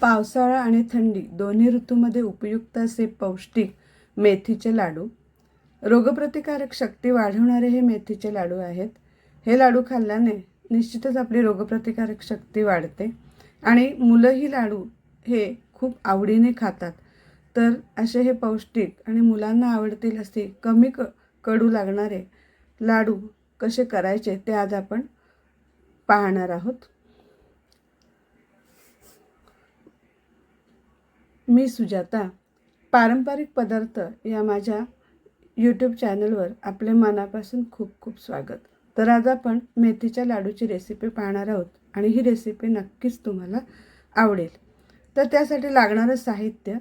पावसाळा आणि थंडी दोन्ही ऋतूमध्ये उपयुक्त असे पौष्टिक मेथीचे लाडू. रोगप्रतिकारक शक्ती वाढवणारे हे मेथीचे लाडू आहेत. हे लाडू खाल्ल्याने निश्चितच आपली रोगप्रतिकारक शक्ती वाढते आणि मुलंही लाडू हे खूप आवडीने खातात. तर असे हे पौष्टिक आणि मुलांना आवडतील असे कमी क कडू लागणारे लाडू कसे करायचे ते आज आपण पाहणार आहोत. मी सुजाता पारंपरिक पदार्थ या माझ्या यूट्यूब चॅनलवर आपले मनापासून खूप खूप स्वागत. तर आज आपण मेथीच्या लाडूची रेसिपी पाहणार आहोत आणि ही रेसिपी नक्कीच तुम्हाला आवडेल. तर त्यासाठी लागणारं साहित्य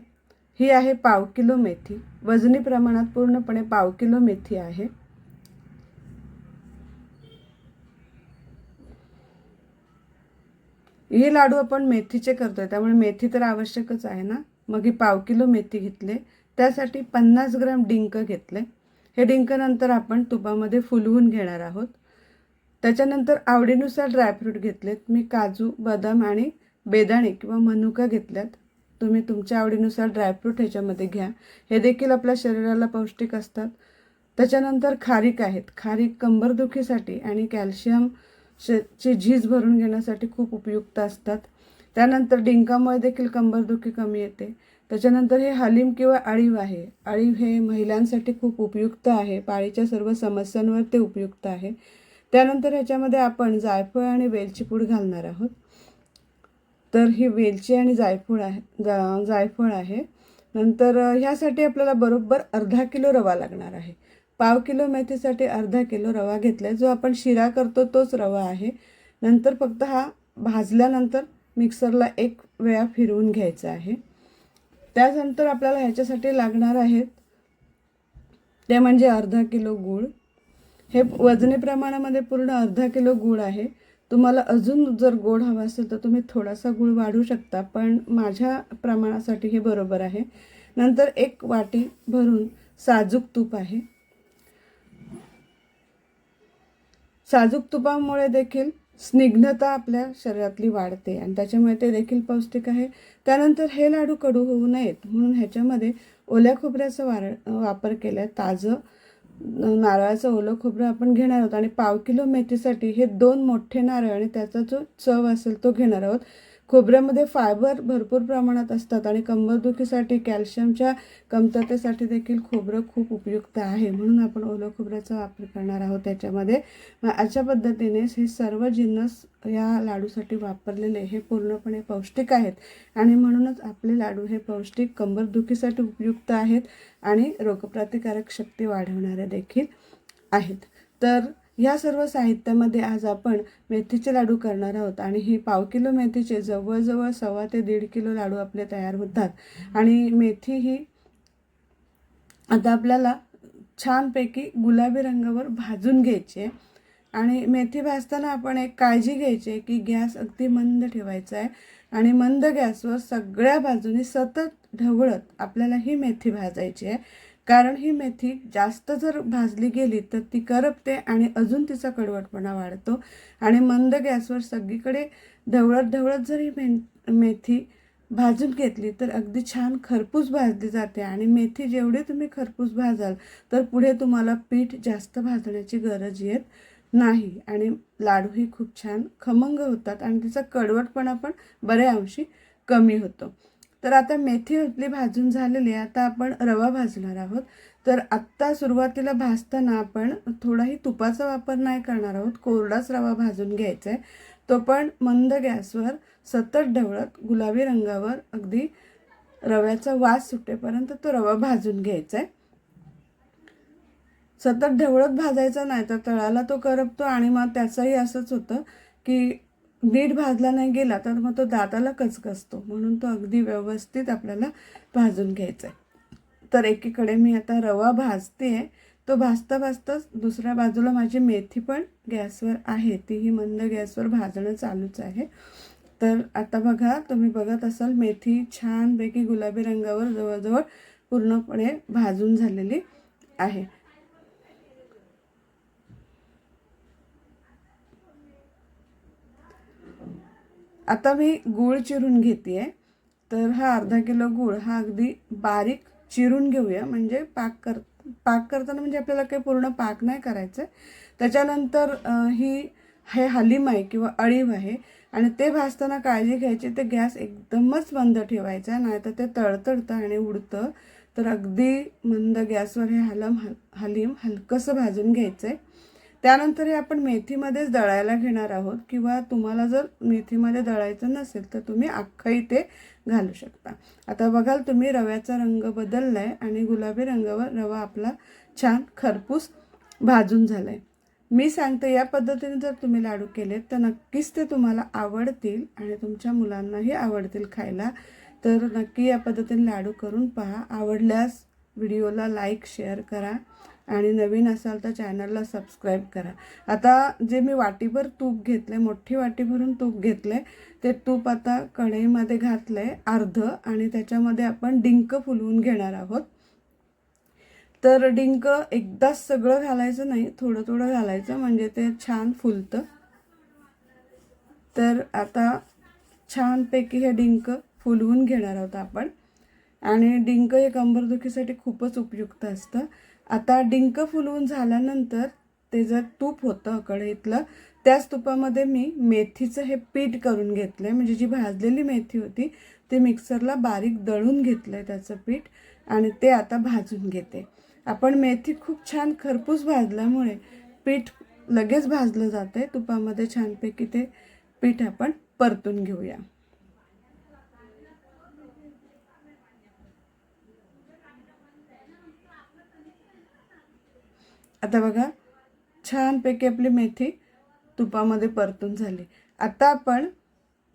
ही आहे पाव किलो मेथी. वजनी प्रमाणात पूर्णपणे पाव किलो मेथी आहे. हे लाडू आपण मेथीचे करतोय त्यामुळे मेथी तर आवश्यकच आहे ना? मग ही पाव किलो मेथी घेतले. त्यासाठी पन्नास ग्राम डिंक घेतले. हे डिंक नंतर आपण तुपामध्ये फुलवून घेणार आहोत. त्याच्यानंतर आवडीनुसार ड्रायफ्रूट घेतलेत. मी काजू बदाम आणि बेदाणे किंवा मनुका घेतल्यात. तुम्ही तुमच्या आवडीनुसार ड्रायफ्रूट ह्याच्यामध्ये घ्या. हे देखील आपल्या शरीराला पौष्टिक असतात. त्याच्यानंतर खारीक आहेत. खारीक कंबरदुखीसाठी आणि कॅल्शियम श ची झीज भरून घेण्यासाठी खूप उपयुक्त असतात. त्यानंतर डिंकामुळे देखील कंबरदुखी कमी येते. त्याच्यानंतर हे हलीम किंवा अळीव आहे. अळीव हे महिलांसाठी खूप उपयुक्त आहे. पाळीच्या सर्व समस्यांवर ते उपयुक्त आहे. त्यानंतर ह्याच्यामध्ये आपण जायफळ आणि वेलची पूड घालणार आहोत. तर ही वेलची आणि जायफळ आहे. जा जायफळ आहे. नंतर ह्यासाठी आपल्याला बरोबर अर्धा किलो रवा लागणार आहे. पाव किलो मेथीसाठी अर्धा किलो रवा घेतला जो आपण शिरा करतो तोच रवा आहे. नंतर फक्त हा भाजल्यानंतर मिक्सरला एक वेळा फिरवून घ्यायचं आहे. त्यानंतर आपल्याला ह्याच्यासाठी लागणार आहेत ते म्हणजे अर्धा किलो गूळ. हे वजने प्रमाणामध्ये पूर्ण अर्धा किलो गूळ आहे. तुम्हाला अजून जर गोड हवा असेल तर तुम्ही थोडासा गूळ वाढू शकता पण माझ्या प्रमाणासाठी हे बरोबर आहे. नंतर एक वाटी भरून साजूक तूप आहे. साजूक तुपामुळे देखील स्निग्धता आपल्या शरीरातली वाढते आणि त्याच्यामुळे ते देखील पौष्टिक आहे. त्यानंतर हे लाडू कडू होऊ नयेत म्हणून ह्याच्यामध्ये ओल्या खोबऱ्याचा वार वापर केला आहे ताजं नारळाचं ओलं खोबरं आपण घेणार आहोत. आणि पाव किलो मेथीसाठी हे दोन मोठे नारळ आणि त्याचा जो चव असेल तो घेणार आहोत. खोबऱ्यामध्ये फायबर भरपूर प्रमाणात असतात आणि कंबरदुखीसाठी कॅल्शियमच्या कमतरतेसाठी देखील खोबरं खूप उपयुक्त आहे म्हणून आपण ओलं खोबऱ्याचा वापर करणार आहोत त्याच्यामध्ये. अशा पद्धतीने हे सर्व जिन्नस या लाडूसाठी वापरलेले हे पूर्णपणे पौष्टिक आहेत आणि म्हणूनच आपले लाडू हे पौष्टिक कंबरदुखीसाठी उपयुक्त आहेत आणि रोगप्रतिकारक शक्ती वाढवणारे देखील आहेत. तर ह्या सर्व साहित्यामध्ये आज आपण मेथीचे लाडू करणार आहोत. आणि हे पाव किलो मेथीचे जवळजवळ सव्वा ते दीड किलो लाडू आपले तयार होतात. आणि मेथी ही आता आपल्याला छानपैकी गुलाबी रंगावर भाजून घ्यायची आहे. आणि मेथी भाजताना आपण एक काळजी घ्यायची आहे की गॅस अगदी मंद ठेवायचा आहे. आणि मंद गॅसवर सगळ्या बाजूनी सतत ढवळत आपल्याला ही मेथी भाजायची आहे. कारण ही मेथी जास्त जर भाजली गेली तर ती करपते आणि अजून तिचा कडवटपणा वाढतो. आणि मंद गॅसवर सगळीकडे ढवळत ढवळत जर ही मे मेथी भाजून घेतली तर अगदी छान खरपूस भाजली जाते. आणि मेथी जेवढी तुम्ही खरपूस भाजाल तर पुढे तुम्हाला पीठ जास्त भाजण्याची गरज येत नाही. आणि लाडूही खूप छान खमंग होतात आणि तिचा कडवटपणा पण बऱ्या अंशी कमी होतो. तर आता मेथी आपली भाजून झालेली आहे. आता आपण रवा भाजणार आहोत. तर आत्ता सुरुवातीला भाजताना आपण थोडाही तुपाचा वापर नाही करणार आहोत. कोरडाच रवा भाजून घ्यायचा आहे. तो पण मंद गॅसवर सतत ढवळत गुलाबी रंगावर अगदी रव्याचा वास सुटेपर्यंत तो रवा भाजून घ्यायचा आहे. सतत ढवळत भाजायचा नाही तर तळाला तो करपतो आणि मग त्याचंही असंच होतं की नीट भाजला नाही गेला तर मग तो दाताला कचकचतो म्हणून तो अगदी व्यवस्थित आपल्याला भाजून घ्यायचा आहे तर एकीकडे मी आता रवा भाजते आहे तो भाजता भाजताच दुसऱ्या बाजूला माझी मेथी पण गॅसवर आहे. तीही मंद गॅसवर भाजणं चालूच आहे. तर आता बघा तुम्ही बघत असाल मेथी छानपैकी गुलाबी रंगावर जवळजवळ पूर्णपणे भाजून झालेली आहे. आता मी गूळ चिरून घेते आहे तर हा अर्धा किलो गूळ हा अगदी बारीक चिरून घेऊया. म्हणजे पाक कर पाक करताना म्हणजे आपल्याला काही पूर्ण पाक नाही करायचं. त्याच्यानंतर ही हे हलीम आहे किंवा अळीव आहे आणि ते भाजताना काळजी घ्यायची. ते गॅस एकदमच बंद ठेवायचा नाही तर ते तळतळतं आणि उडतं. तर अगदी मंद गॅसवर हे हलम हल हलीम हलकंसं भाजून घ्यायचं आहे त्यानंतर हे आपण मेथीमध्येच दळायला घेणार आहोत किंवा तुम्हाला जर मेथीमध्ये दळायचं नसेल तर तुम्ही अख्खंही ते घालू शकता. आता बघाल तुम्ही रव्याचा रंग बदलला आहे आणि गुलाबी रंगावर रवा आपला छान खरपूस भाजून झाला आहे मी सांगते या पद्धतीने जर तुम्ही लाडू केलेत तर नक्कीच ते तुम्हाला आवडतील आणि तुमच्या मुलांनाही आवडतील खायला. तर नक्की या पद्धतीने लाडू करून पहा. आवडल्यास व्हिडिओला लाईक शेअर करा. आणि नवीन असाल तर चॅनलला सबस्क्राईब करा. आता जे मी वाटीभर तूप घेतलं मोठी वाटी भरून तूप घेतलं ते तूप आता कढईमध्ये घातलं आहे अर्ध आणि त्याच्यामध्ये आपण डिंक फुलवून घेणार आहोत. तर डिंक एकदाच सगळं घालायचं नाही थोडं थोडं घालायचं म्हणजे ते छान फुलतं. तर आता छानपैकी हे डिंक फुलवून घेणार आहोत आपण. आणि डिंक हे कंबरदुखीसाठी खूपच उपयुक्त असतं. आता डिंक फुलवून झाल्यानंतर ते जर तूप होतं कढईतलं त्याच तुपामध्ये मी मेथीचं हे पीठ करून घेतलं आहे म्हणजे जी भाजलेली मेथी होती ते मिक्सरला बारीक दळून घेतलं आहे त्याचं पीठ आणि ते आता भाजून घेते. आपण मेथी खूप छान खरपूस भाजल्यामुळे पीठ लगेच भाजलं जाते तुपामध्ये छानपैकी ते पीठ आपण परतून घेऊया. आता बघा छानपैकी आपली मेथी तुपामध्ये परतून झाली. आता आपण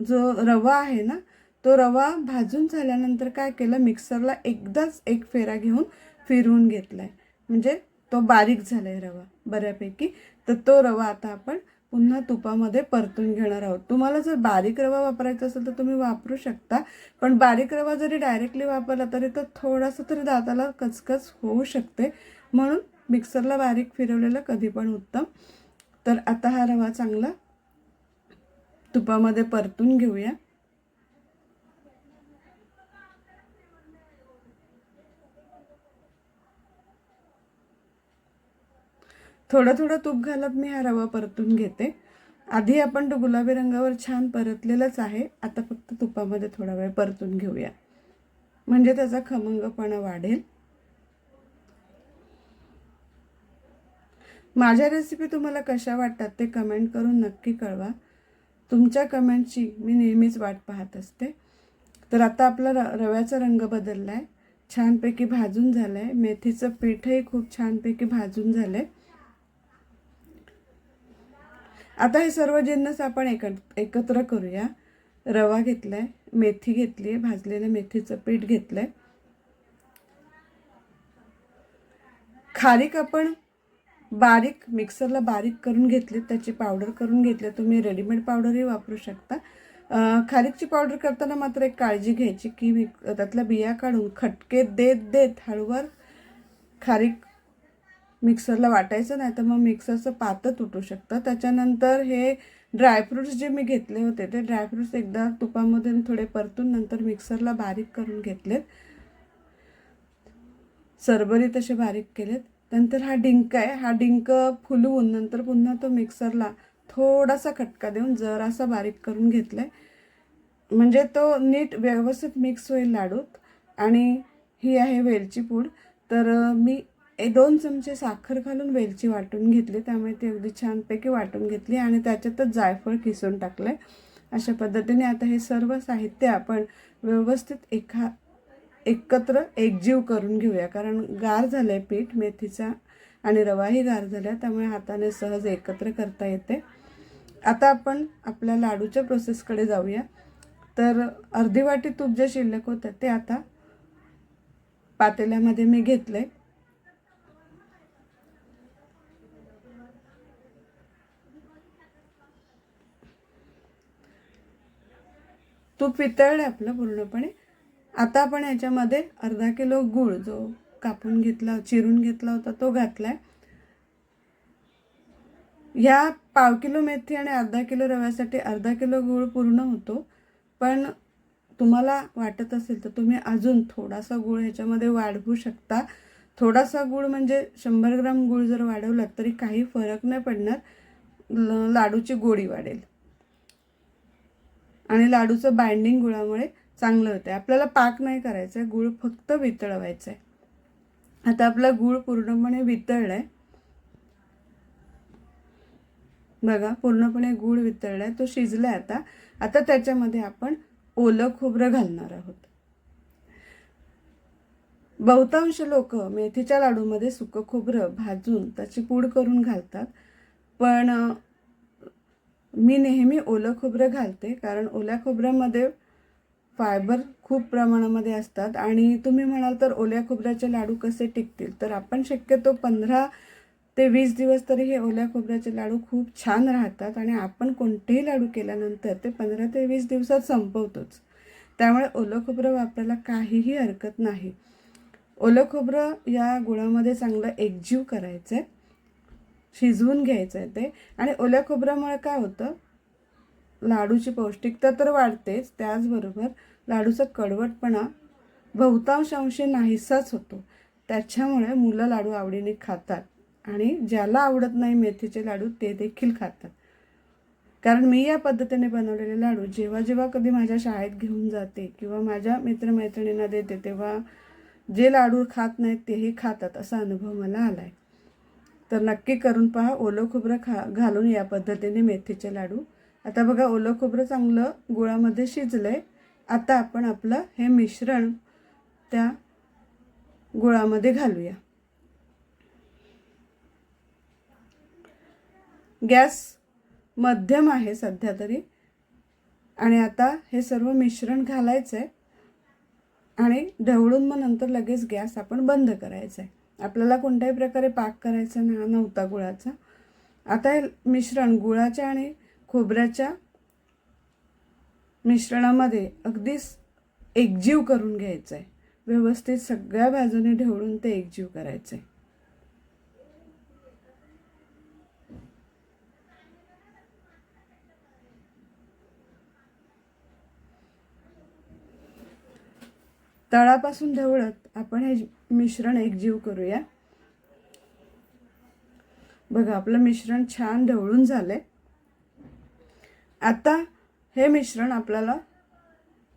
जो रवा आहे ना तो रवा भाजून झाल्यानंतर काय केलं मिक्सरला एकदाच एक फेरा घेऊन फिरवून घेतला आहे म्हणजे तो बारीक झाला आहे रवा बऱ्यापैकी. तर तो रवा आता आपण पुन्हा तुपामध्ये परतून घेणार आहोत. तुम्हाला जर बारीक रवा वापरायचा असेल तर तुम्ही वापरू शकता. पण बारीक रवा जरी डायरेक्टली वापरला तरी तो थोडासा तरी दाताला कचकच होऊ शकते. म्हणून मिक्सरला बारीक फिरवलेलं कधी पण उत्तम. तर आता हा रवा चांगला तुपामध्ये परतून घेऊया. थोडं थोडं तूप घालत मी हा रवा परतून घेते. आधी आपण तो गुलाबी रंगावर छान परतलेलंच आहे. आता फक्त तुपामध्ये थोडा वेळ परतून घेऊया. म्हणजे त्याचा खमंगपणा वाढेल. माझ्या रेसिपी तुम्हाला कशा वाटतात ते कमेंट करून नक्की कळवा. तुमच्या कमेंटची मी नेहमीच वाट पाहत असते. तर आता आपला र रव्याचा रंग बदलला आहे छानपैकी भाजून झालं आहे मेथीचं पीठही खूप छानपैकी भाजून झालं आहे आता हे सर्व जिन्नस आपण एक एकत्र करूया. रवा घेतला आहे मेथी घेतली आहे भाजलेलं मेथीचं पीठ घेतलं आहे खारीक आपण बारीक मिक्सरला बारीक करून घेतली त्याची पावडर करून घेतली. तुम्ही रेडीमेड पावडरही वापरू शकता. खारीकची पावडर करताना मात्र एक काळजी घ्यायची की मी त्यातल्या बिया काढून खटके देत देत हळूवार खारीक मिक्सरला वाटायचं नाही तर मग मिक्सरचं पातं तुटू शकतं. त्याच्यानंतर हे ड्रायफ्रूट्स जे मी घेतले होते ते ड्रायफ्रूट्स एकदा तुपामध्ये थोडे परतून नंतर मिक्सरला बारीक करून घेतलेत. सरबरी तसे बारीक केलेत. नंतर हा डिंक आहे हा डिंक फुलवून नंतर पुन्हा तो मिक्सरला थोडासा खटका देऊन जरासा बारीक करून घेतला आहे म्हणजे तो नीट व्यवस्थित मिक्स होईल लाडूत. आणि ही आहे वेलची पूड. तर मी ए दोन चमचे साखर घालून वेलची वाटून घेतली. त्यामुळे ती अगदी छानपैकी वाटून घेतली आणि त्याच्यातच जायफळ किसून टाकलं आहे अशा पद्धतीने आता हे सर्व साहित्य आपण व्यवस्थित एका एकत्र एकजीव करून घेऊया. कारण गार झालं आहे पीठ मेथीचा आणि रवाही गार झाला त्यामुळे हाताने सहज एकत्र करता येते. आता आपण आपल्या लाडूच्या प्रोसेसकडे जाऊया. तर अर्धी वाटी तूप जे शिल्लक होतं ते आता पातेल्यामध्ये मी घेतलं आहे तूप वितळलं आपलं पूर्णपणे. आता आपण याच्यामध्ये अर्धा किलो गूळ जो कापून घेतला चिरून घेतला होता तो घातला आहे ह्या पाव किलो मेथी आणि अर्धा किलो रव्यासाठी अर्धा किलो गूळ पूर्ण होतो. पण तुम्हाला वाटत असेल तर तुम्ही अजून थोडासा गूळ ह्याच्यामध्ये वाढवू शकता. थोडासा गूळ म्हणजे शंभर ग्राम गूळ जर वाढवलात तरी काही फरक नाही पडणार. लाडूची गोडी वाढेल. आणि लाडूचं बाइंडिंग गुळामुळे चांगलं होतं आपल्याला पाक नाही करायचं आहे गूळ फक्त वितळवायचं आहे आता आपला गूळ पूर्णपणे वितळला आहे बघा पूर्णपणे गूळ वितळला आहे तो शिजला आहे आता. आता त्याच्यामध्ये आपण ओलं खोबरं घालणार आहोत. बहुतांश लोक मेथीच्या लाडूमध्ये सुकं खोबरं भाजून त्याची पूड करून घालतात. पण मी नेहमी ओलं खोबरं घालते कारण ओल्या खोबऱ्यामध्ये फायबर खूप प्रमाणामध्ये असतात. आणि तुम्ही म्हणाल तर ओल्या खोबऱ्याचे लाडू कसे टिकतील? तर आपण शक्यतो पंधरा ते वीस दिवस तरी हे ओल्या खोबऱ्याचे लाडू खूप छान राहतात आणि आपण कोणतेही लाडू केल्यानंतर ते पंधरा ते वीस दिवसात संपवतोच. त्यामुळे ओलं खोबरं वापरायला काहीही हरकत नाही. ओलं खोबरं या गुळामध्ये चांगलं एकजीव करायचं आहे शिजवून घ्यायचं आहे ते. आणि ओल्या खोबऱ्यामुळे काय होतं? लाडूची पौष्टिकता तर वाढतेच त्याचबरोबर लाडूचा कडवटपणा बहुतांश अंशी नाहीसाच होतो. त्याच्यामुळे मुलं लाडू आवडीने खातात आणि ज्याला आवडत नाही मेथीचे लाडू ते देखील खातात. कारण मी या पद्धतीने बनवलेले लाडू जेव्हा जेव्हा कधी माझ्या शाळेत घेऊन जाते किंवा माझ्या मित्रमैत्रिणींना देते तेव्हा जे लाडू खात नाहीत तेही खातात असा अनुभव मला आला आहे तर नक्की करून पहा ओलं खोबरं खा घालून या पद्धतीने मेथीचे लाडू. आता बघा ओलं खोबरं चांगलं गुळामध्ये शिजलं आहे आता आपण आपलं हे मिश्रण त्या गुळामध्ये घालूया. गॅस मध्यम आहे सध्या तरी. आणि आता हे सर्व मिश्रण घालायचं आहे आणि ढवळून मग नंतर लगेच गॅस आपण बंद करायचा आहे आपल्याला कोणत्याही प्रकारे पाक करायचा ना नव्हता गुळाचा. आता हे मिश्रण गुळाच्या आणि खोबऱ्याच्या मिश्रणामध्ये अगदीच एकजीव करून घ्यायचं आहे व्यवस्थित सगळ्या बाजूने ढवळून ते एकजीव करायचं आहे तळापासून ढवळत आपण हे मिश्रण एकजीव करूया. बघा आपलं मिश्रण छान ढवळून झालंय. आता हे मिश्रण आपल्याला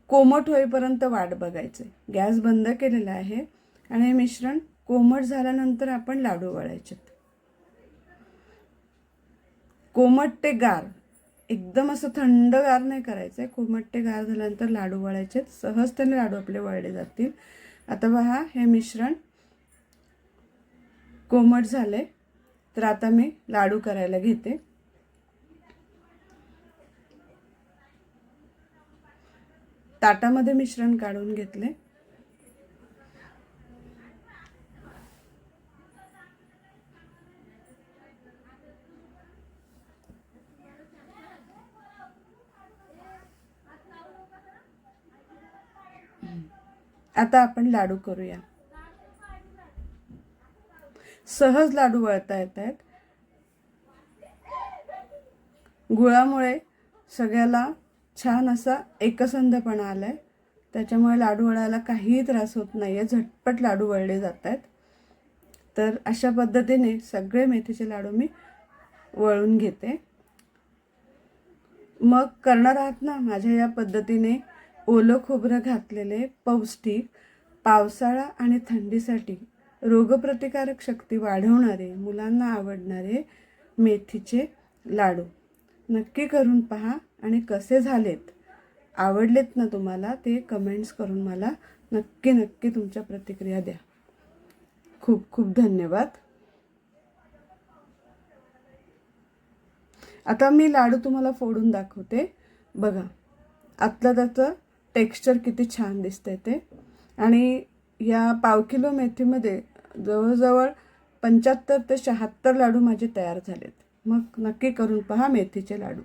कोमट होईपर्यंत वाट बघायचे गॅस बंद केलेला आहे आणि हे मिश्रण कोमट झाल्यानंतर आपण लाडू वळायचे. कोमट ते गार एकदम असं थंड गार नाही करायचं आहे कोमट ते गार झाल्यानंतर लाडू वळायचे. सहजतेने लाडू आपले वळले जातील. आता बघा हे मिश्रण कोमट झाले तर आता मी लाडू करायला घेते. ताटामध्ये मिश्रण काढून घेतले. आता आपण लाडू करूया. सहज लाडू वळता येत आहेत गुळामुळे सगळ्याला छान असा एकसंधपणा आला आहे त्याच्यामुळे लाडू वळायला काहीही त्रास होत नाही आहे झटपट लाडू वळले जात आहेत तर अशा पद्धतीने सगळे मेथीचे लाडू मी वळून घेते. मग करणार आहात ना माझ्या या पद्धतीने ओलं खोबरं घातलेले पौष्टिक पावसाळा आणि थंडीसाठी रोगप्रतिकारक शक्ती वाढवणारे मुलांना आवडणारे मेथीचे लाडू. नक्की करून पहा. आणि कसे झालेत आवडलेत ना तुम्हाला ते कमेंट्स करून मला नक्की नक्की तुमच्या प्रतिक्रिया द्या. खूप खूप धन्यवाद. आता मी लाडू तुम्हाला फोडून दाखवते. बघा आतलं त्याचं टेक्स्चर किती छान दिसतंय ते. आणि या पाव किलो मेथीमध्ये जवळजवळ पंच्याहत्तर ते शहात्तर लाडू माझे तयार झालेत. मग नक्की करून पहा मेथीचे लाडू.